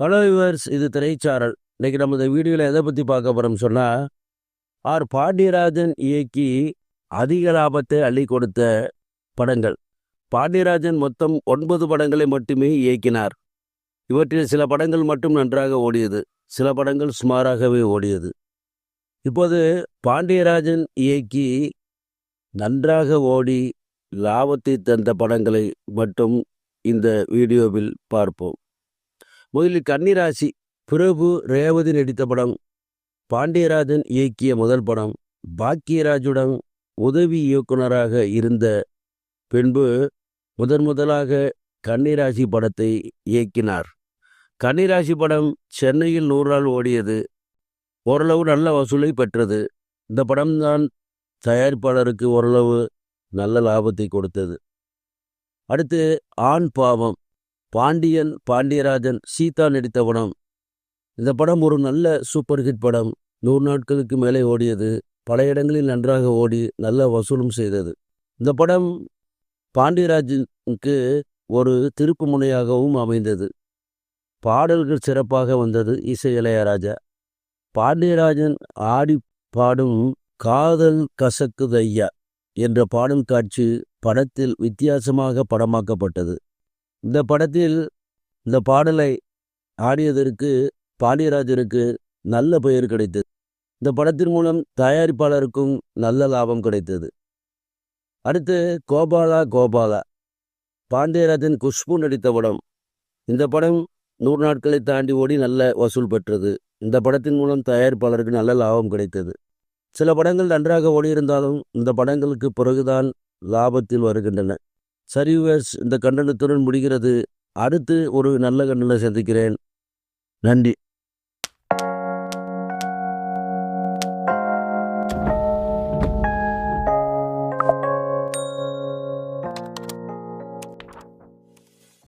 Hello viewers இது திரைச்சாரல். இன்றைக்கி நம்ம இந்த வீடியோவில் எதை பற்றி பார்க்க போகிறோம் சொன்னால் ஆர். பாண்டியராஜன் இயக்கி அதிக லாபத்தை அள்ளி கொடுத்த படங்கள். பாண்டியராஜன் மொத்தம் ஒன்பது படங்களை மட்டுமே இயக்கினார். இவற்றில் சில படங்கள் மட்டும் நன்றாக ஓடியது. சில படங்கள் சுமாராகவே ஓடியது. இப்போது பாண்டியராஜன் இயக்கி நன்றாக ஓடி லாபத்தை தந்த படங்களை மட்டும் இந்த வீடியோவில் பார்ப்போம். முதலில் கன்னிராசி பிரபு ரேவதி நடித்த படம் பாண்டியராஜன் இயக்கிய முதல் படம் பாக்கியராஜுடன் உதவி இயக்குனராக இருந்த பின்பு முதன் முதலாக கன்னிராசி படத்தை இயக்கினார். கன்னிராசி படம் சென்னையில் நூறு நாள் ஓடியது. ஓரளவு நல்ல வசூலை பெற்றது. இந்த படம்தான் தயாரிப்பாளருக்கு ஓரளவு நல்ல லாபத்தை கொடுத்தது. அடுத்து ஆண் பாவம். பாண்டியன் பாண்டியராஜன் சீதா நடித்த படம். இந்த படம் ஒரு நல்ல சூப்பர் ஹிட் படம். நூறு நாட்களுக்கு மேலே ஓடியது. பல இடங்களில் நன்றாக ஓடி நல்ல வசூலும் செய்தது. இந்த படம் பாண்டியராஜனுக்கு ஒரு திருப்பு முனையாகவும் அமைந்தது. பாடல்கள் சிறப்பாக வந்தது இசை இளையராஜா. பாண்டியராஜன் ஆடி பாடும் காதல் கசக்குதையா என்ற பாடும் காட்சி படத்தில் வித்தியாசமாக படமாக்கப்பட்டது. இந்த படத்தில் இந்த பாடலை ஆடியதற்கு பாண்டியராஜனுக்கு நல்ல பெயர் கிடைத்தது. இந்த படத்தின் மூலம் தயாரிப்பாளருக்கும் நல்ல லாபம் கிடைத்தது. அடுத்து கோபாலா கோபாலா. பாண்டியராஜன் குஷ்பு நடித்த படம். இந்த படம் நூறு நாட்களை தாண்டி ஓடி நல்ல வசூல் பெற்றது. இந்த படத்தின் மூலம் தயாரிப்பாளருக்கு நல்ல லாபம் கிடைத்தது. சில படங்கள் நன்றாக ஓடியிருந்தாலும் இந்த படங்களுக்கு பிறகுதான் லாபத்தில் வருகின்றன. சரிவர்ஸ் இந்த கண்டனத்துடன் முடிகிறது. அடுத்து ஒரு நல்ல கண்டனை சந்திக்கிறேன். நன்றி.